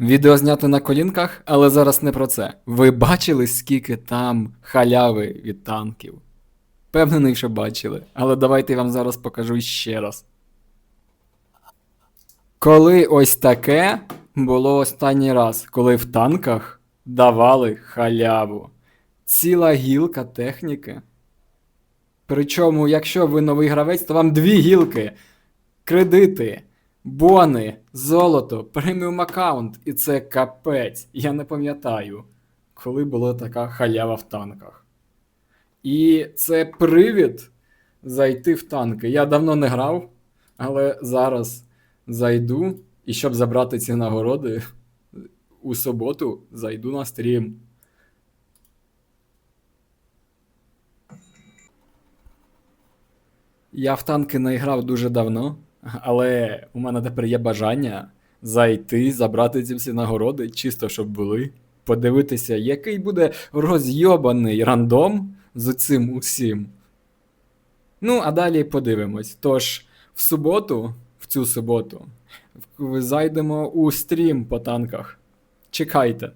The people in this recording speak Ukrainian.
Відео знято на колінках, але зараз не про це. Ви бачили, скільки там халяви від танків? Певнений, що бачили, але давайте я вам зараз покажу ще раз. Коли ось таке було останній раз, коли в танках давали халяву. Ціла гілка техніки. Причому, якщо ви новий гравець, то вам дві гілки, кредити, бони, золото, преміум аккаунт. І це капець. Я не пам'ятаю, коли була така халява в танках. І це привід зайти в танки. Я давно не грав, але зараз зайду і щоб забрати ці нагороди, у суботу зайду на стрім. Я в танки не грав дуже давно, але у мене тепер є бажання зайти, забрати ці всі нагороди, чисто щоб були, подивитися, який буде розйобаний рандом з цим усім. Ну, а далі подивимось. Тож, в суботу, в цю суботу, зайдемо у стрім по танках. Чекайте.